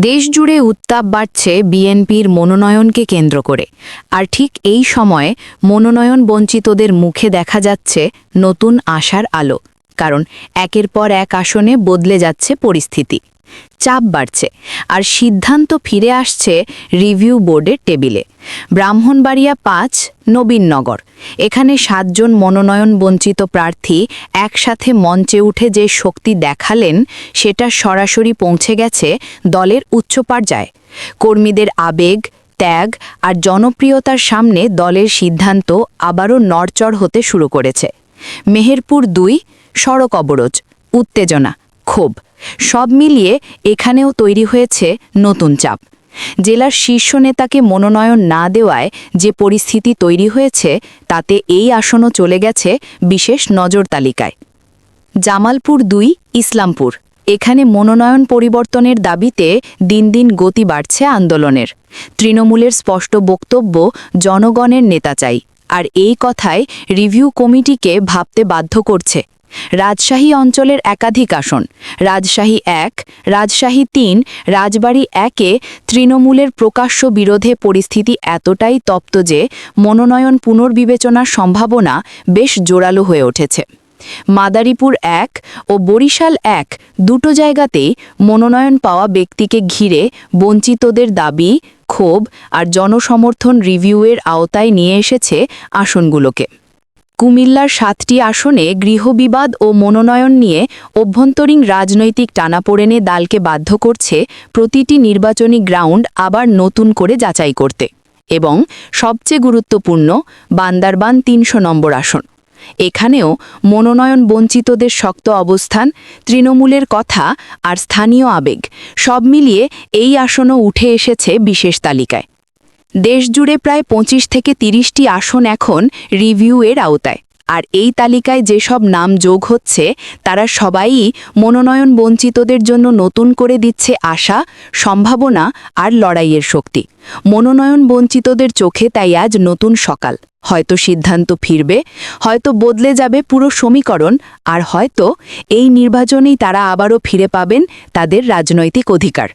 দেশজুড়ে উত্তাপ বাড়ছে বিএনপির মনোনয়নকে কেন্দ্র করে। আর ঠিক এই সময়ে মনোনয়ন বঞ্চিতদের মুখে দেখা যাচ্ছে নতুন আশার আলো। কারণ একের পর এক আসনে বদলে যাচ্ছে পরিস্থিতি। চাপ বাড়ছে, আর সিদ্ধান্ত ফিরে আসছে রিভিউ বোর্ডের টেবিলে। ব্রাহ্মণবাড়িয়া পাঁচ নবীননগর এখানে সাতজন মনোনয়ন বঞ্চিত প্রার্থী একসাথে মঞ্চে উঠে যে শক্তি দেখালেন, সেটা সরাসরি পৌঁছে গেছে দলের উচ্চ পর্যায়ে। কর্মীদের আবেগ, ত্যাগ আর জনপ্রিয়তার সামনে দলের সিদ্ধান্ত আবারও নড়চড় হতে শুরু করেছে। মেহেরপুর দুই সড়ক অবরোধ, উত্তেজনা, ক্ষোভ। সব মিলিয়ে এখানেও তৈরি হয়েছে নতুন চাপ। জেলার শীর্ষ নেতাকে মনোনয়ন না দেওয়ায় যে পরিস্থিতি তৈরি হয়েছে, তাতে এই আসনও চলে গেছে বিশেষ নজর তালিকায়। জামালপুর দুই, ইসলামপুর। এখানে মনোনয়ন পরিবর্তনের দাবিতে দিন দিন গতি বাড়ছে আন্দোলনের। তৃণমূলের স্পষ্ট বক্তব্য জনগণের নেতা চাই। আর এই কথায় রিভিউ কমিটিকে ভাবতে বাধ্য করছে রাজশাহী অঞ্চলের একাধিক আসন, রাজশাহী এক, রাজশাহী তিন, রাজবাড়ী একে তৃণমূলের প্রকাশ্য বিরোধে পরিস্থিতি এতটাই তপ্ত যে মনোনয়ন পুনর্বিবেচনার সম্ভাবনা বেশ জোরালো হয়ে উঠেছে। মাদারীপুর এক ও বরিশাল এক দুটো জায়গাতেই মনোনয়ন পাওয়া ব্যক্তিকে ঘিরে বঞ্চিতদের দাবি, ক্ষোভ আর জনসমর্থন রিভিউয়ের আওতায় নিয়ে এসেছে আসনগুলোকে। কুমিল্লার সাতটি আসনে গৃহবিবাদ ও মনোনয়ন নিয়ে অভ্যন্তরীণ রাজনৈতিক টানাপোড়েনে দালকে বাধ্য করছে প্রতিটি নির্বাচনী গ্রাউন্ড আবার নতুন করে যাচাই করতে এবং সবচেয়ে গুরুত্বপূর্ণ, বান্দারবান তিনশো নম্বর আসন। এখানেও মনোনয়ন বঞ্চিতদের শক্ত অবস্থান, তৃণমূলের কথা আর স্থানীয় আবেগ সব মিলিয়ে এই আসনও উঠে এসেছে বিশেষ তালিকায়। দেশজুড়ে প্রায় পঁচিশ থেকে তিরিশটি আসন এখন রিভিউয়ের আওতায়। আর এই তালিকায় যেসব নাম যোগ হচ্ছে, তারা সবাই মনোনয়ন বঞ্চিতদের জন্য নতুন করে দিচ্ছে আশা, সম্ভাবনা আর লড়াইয়ের শক্তি। মনোনয়ন বঞ্চিতদের চোখে তাই আজ নতুন সকাল। হয়তো সিদ্ধান্ত ফিরবে, হয়তো বদলে যাবে পুরো সমীকরণ, আর হয়তো এই নির্বাচনেই তারা আবারও ফিরে পাবেন তাদের রাজনৈতিক অধিকার।